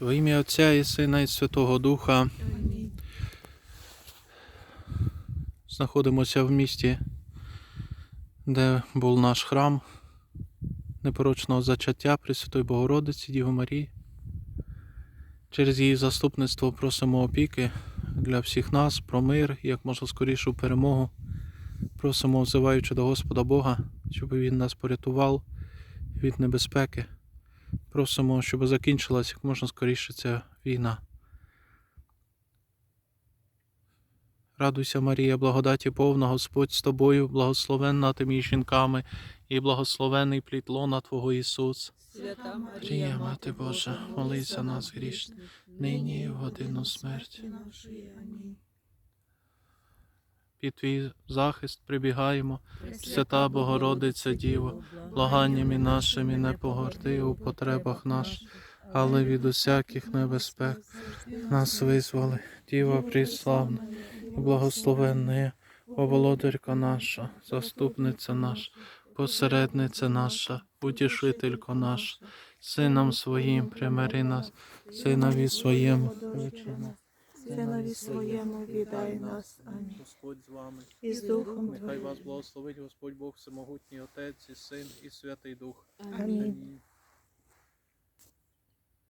Во ім'я Отця і Сина і Святого Духа Амінь. знаходимося в місті, де був наш храм непорочного зачаття Пресвятої Богородиці Діви Марії. Через її заступництво просимо опіки для всіх нас про мир, і як можна скорішу перемогу. Просимо, взиваючи до Господа Бога, щоб Він нас порятував від небезпеки. Просимо, щоб закінчилась як можна скоріше ця війна. Радуйся, Марія, благодаті повна, Господь з тобою, благословенна ти між жінками, і благословений плід лона Твого Ісус. Свята Марія, Мати Божа, молись за нас грішних, нині і в годину смерті. нашої. Амінь. Під твій захист прибігаємо, Свята Богородиця Діво, благаннями нашими не погорди у потребах наших, але від усяких небезпек нас визволи, Діва приславна і благословенна, о володарка наша, заступниця наша, посередниця наша, утішителько наша, сином своїм примири нас, синові своєму. Синові своєму віддай нас. Амінь. Господь з вами. І з Духом Нехай вас благословить Господь Бог Всемогутній Отець і Син і Святий Дух. Амінь.